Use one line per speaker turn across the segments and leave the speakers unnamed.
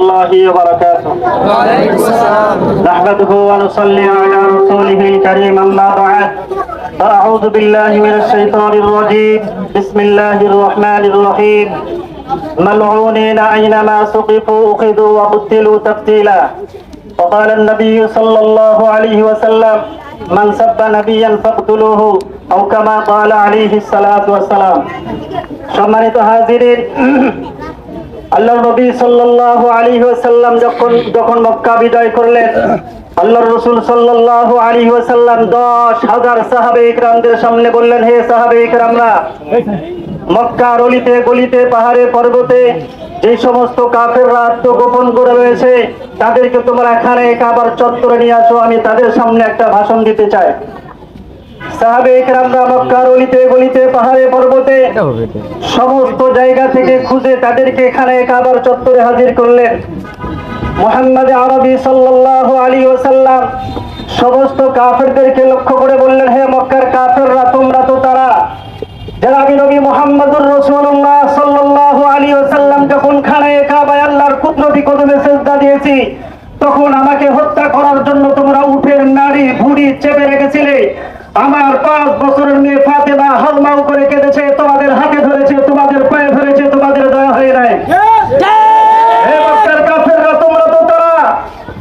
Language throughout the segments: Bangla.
الله وبركاته نحمده ونصلي على رسوله الكريم أما بعد فأعوذ بالله من الشيطان الرجيم بسم الله الرحمن الرحيم ملعونين أينما سقفوا أخذوا وقتلوا تقتيلا وقال النبي صلى الله عليه وسلم من سب نبيا فاقتلوه أو كما قال عليه الصلاة والسلام সম্মানিত হাজিরিন আল্লাহ নবী সাল্লাল্লাহু আলাইহি ওয়াসাল্লাম যখন যখন মক্কা বিজয় করলেন, আল্লাহর রাসূল সাল্লাল্লাহু আলাইহি ওয়াসাল্লাম 10000 সাহাবে ইকরামদের সামনে বললেন, হে সাহাবে ইকরামরা মক্কার অলিতে গলিতে, পাহাড়ে, পর্বতে যে সমস্ত কাফেররা আত্মগোপন করে রয়েছে, তাদেরকে তোমরা এখানে কাবার চত্বরে নিয়ে আসো, আমি তাদের সামনে একটা ভাষণ দিতে চাই। সাহাবে ইকরামরা মক্কার অলিতে গলিতে পাহাড়ে পর্বতে সমস্ত জায়গা থেকে খুঁজে তাদেরকে এখানে কাবার চত্বরে হাজির করলেন। মোহাম্মদ আরবি সাল্লাল্লাহু আলাইহি ওয়াসাল্লাম সমস্ত কাফেরদেরকে লক্ষ্য করে বললেন হে মক্কার কাফেররা তোমরা তো তারা। যারা আমি নবী মোহাম্মদুর রাসূলুল্লাহ সাল্লাল্লাহু আলাইহি ওয়াসাল্লাম যখন খানায়ে কাবায় আল্লাহর কুদরতি কদমে সেজদা দিয়েছি তখন আমাকে হত্যা করার জন্য তোমরা উঠের নাড়ি ভুড়ি চেপে রেখেছিলে। আমার পাঁচ বছরের মেয়ে ফাতেমা হালমাউ করে কেঁদেছে তোমাদের হাতে ধরেছে তোমাদের পায়ে ধরেছে তোমাদের দয়া হয়ে নাই। হে মক্কার কাফেররা তোমরা তো তারা।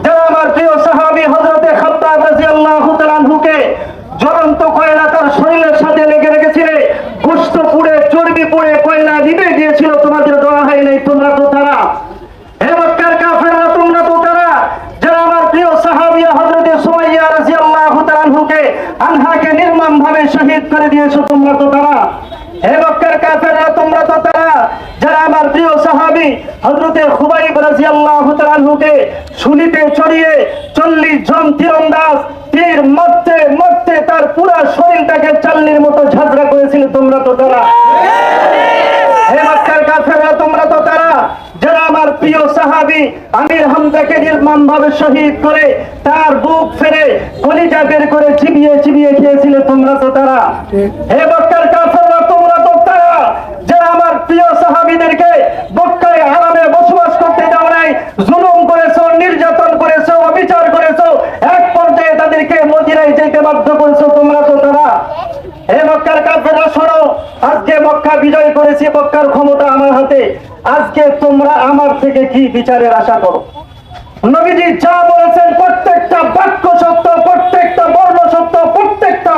যারা আমার প্রিয় সাহাবী হযরতে খাত্তাব রাদিয়াল্লাহু তাআলা আনহুকে জ্বলন্ত কয়লা তার শরীরের সাথে লেগে রেখেছিলে গোশত পুড়ে চর্বি পুড়ে কয়লা নিভে গিয়েছিল তোমাদের দয়া হয় নাই তোমরা তো তারা হে মক্কার কাফেররা তোমরা তো তারা যারা আমার প্রিয় সাহাবিয়া হযরতে সুমাইয়া রাদিয়াল্লাহু তাআলা আনহুকে নির্মম ভাবে শহীদ করে দিয়েছ তোমরা তো তারা। হে মক্কার কাফেররা, তোমরা তো তারা। যারা আমার প্রিয় সাহাবী হযরতে খুবাইব রাদিয়াল্লাহু তাআলা আনহুকে শুলিতে চড়িয়ে 40 জন তীরন্দাজ তীর মরতে মরতে তার পুরো শরীরটাকে চাল্লির মতো ঝাঁঝরা করেছিল, তোমরা তো তারা। হে মক্কার কাফেররা, তোমরা তো তারা। যারা আমার প্রিয় সাহাবী আমির হামজাকে নির্মম ভাবে শহীদ করে তার বুক ফেরে কলিজা বের করে চিবিয়ে তোমরা তো তারা। হে মক্কার কাফেররা তোমরা তো তারা, যারা আমার প্রিয় সাহাবীদেরকে মক্কায় আরামে বসবাস করতে দাও নাই, জুলুম করেছ, নির্যাতন করেছ, অবিচার করেছ, এক পর্যায়ে তাদেরকে মদিনায় যেতে বাধ্য করেছ তোমরা তো তারা। হে মক্কার কাফেররা, শোনো, আজকে মক্কা বিজয় করেছি মক্কার ক্ষমতা আমার হাতে। আজকে তোমরা আমার থেকে কি বিচারের আশা করো? নবীজি যা বলেছেন, প্রত্যেকটা বাক্য সত্য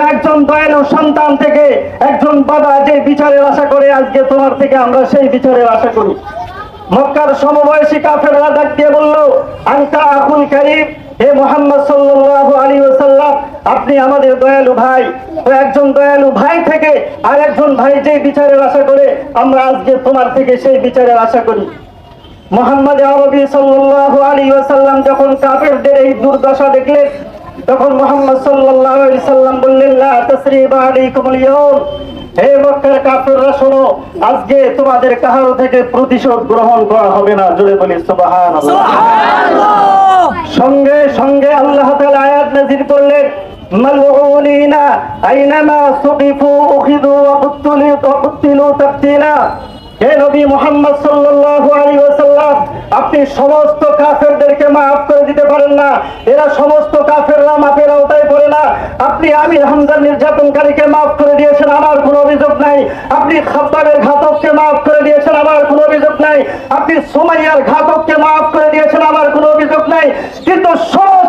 একজন দয়ালু সন্তান থেকে একজন বাবা যে বিচারের আশা করে আজকে তোমার থেকে আমরা সেই বিচারের আশা করি। মক্কার সমবয়সী কাফেররা ডাক দিয়ে বলল, আনতা আকুল কারীম, হে মোহাম্মদ সাল্লাল্লাহু আলাইহি ওয়াসাল্লাম, আপনি আমাদের দয়ালু ভাই। তো একজন দয়ালু ভাই থেকে আর একজন ভাই যে বিচারের আশা করে আমরা আজকে তোমার থেকে সেই বিচারের আশা করি। মোহাম্মদ আরবি সাল্লাল্লাহু আলাইহি ওয়াসাল্লাম যখন কাফেরদের এই দুর্দশা দেখলেন তখন মোহাম্মদ সাল্লাল্লাহু সাল্লাম বললেন লা তাসরিবা আলাইকুমুল ইয়াউম। হে মক্কার কাফেররা শোনো আজকে তোমাদের কাহারো থেকে প্রতিশোধ গ্রহণ করা হবে না। জোরে বলি সুবহানাল্লাহ। সঙ্গে সঙ্গে আল্লাহ তাআলা আয়াত নাযিল করলেন মালউনিনা আইনামা সুকিফু কুতিলু ওয়া কুতিলু তাকতিলা হে নবী মুহাম্মদ সাল্লাল্লাহু আলাইহি ওয়াসাল্লাম আপনি সমস্ত কাফেরদেরকে মাফ করে দিতে পারেন না। এরা সমস্ত কাফেররা মাফের আওতায় পড়ে না। আপনি আমি হামজার নির্যাতনকারীকে মাফ করে দিয়েছেন, আমার কোনো অভিযোগ নাই। আপনি খাব্বাবের ঘাতককে মাফ করে দিয়েছেন, আমার কোনো অভিযোগ নাই। আপনি সোমাইয়ার ঘাতককে মাফ করে দিয়েছেন, আমার কোনো অভিযোগ নাই। কিন্তু সব